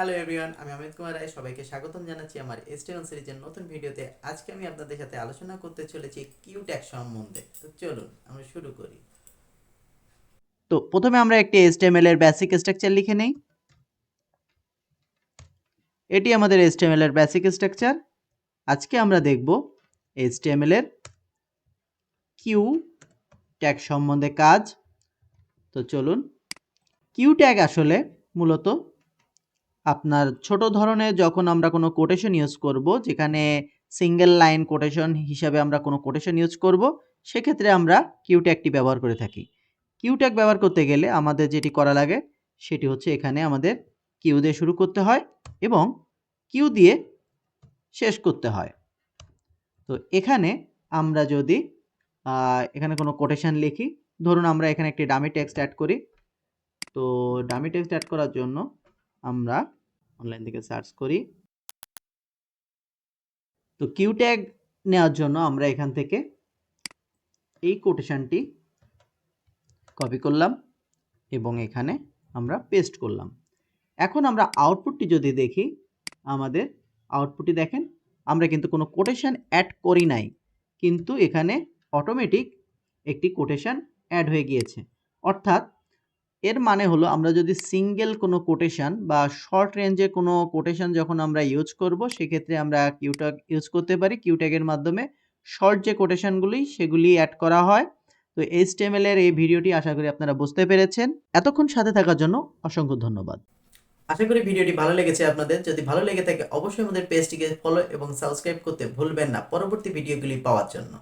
Hello everyone আমি অমিত কুমার রায়, সবাইকে স্বাগতম জানাচ্ছি আমার এস্টেরন সিরিজের নতুন ভিডিওতে। আজকে আমি আপনাদের সাথে আলোচনা করতে চলেছি কিউ ট্যাগ সম্বন্ধে। তো চলুন, আমরা শুরু করি। তো প্রথমে আমরা একটি HTML এর বেসিক স্ট্রাকচার লিখে নেই। এটি আমাদের HTML এর বেসিক স্ট্রাকচার আজকে আমরা দেখব HTML এর কিউ ট্যাগ সম্বন্ধে কাজ। তো চলুন কিউ ট্যাগ আসলে মূলত আপনার ছোট ধরনের যখন আমরা কোনো কোটেশন ইউজ করব, যেখানে সিঙ্গেল লাইন কোটেশন হিসাবে আমরা কোনো কোটেশন ইউজ করব, সেক্ষেত্রে আমরা কিউ ট্যাগটি ব্যবহার করে থাকি। কিউ ট্যাগ ব্যবহার করতে গেলে আমাদের যেটি করা লাগে, সেটি হচ্ছে এখানে আমাদের কিউ দিয়ে শুরু করতে হয় এবং কিউ দিয়ে শেষ করতে হয়। তো এখানে আমরা যদি এখানে কোনো কোটেশন লিখি, ধরুন আমরা এখানে একটি ডামি টেক্সট অ্যাড করি। তো ডামি টেক্সট অ্যাড করার জন্য আমরা অনলাইন থেকে সার্চ করি। তো কিউ ট্যাগ নেওয়ার জন্য আমরা এখান থেকে এই কোটেশনটি কপি করলাম এবং এখানে আমরা পেস্ট করলাম। এখন আমরা আউটপুটটি যদি দেখি, আমাদের আউটপুটটি দেখেন, আমরা কিন্তু কোনো কোটেশন অ্যাড করি নাই, কিন্তু এখানে অটোমেটিক একটি কোটেশন অ্যাড হয়ে গিয়েছে। অর্থাৎ এর মানে হলো আমরা যদি সিঙ্গেল কোনো কোটেশন বা শর্ট রেঞ্জে কোনো কোটেশন যখন আমরা ইউজ করব, সেক্ষেত্রে আমরা কিউট্যাগ ইউজ করতে পারি। কিউট্যাগের মাধ্যমে শর্ট যে কোটেশনগুলি সেগুলি অ্যাড করা হয়। তো এইচটিএমএল এর এই ভিডিওটি আশা করি আপনারা বুঝতে পেরেছেন। এতক্ষণ সাথে থাকার জন্য অসংখ্য ধন্যবাদ। আশা করি ভিডিওটি ভালো লেগেছে আপনাদের। যদি ভালো লেগে থাকে, অবশ্যই আমাদের পেজটিকে ফলো এবং সাবস্ক্রাইব করতে ভুলবেন না। পরবর্তী ভিডিওগুলি পাওয়ার জন্য।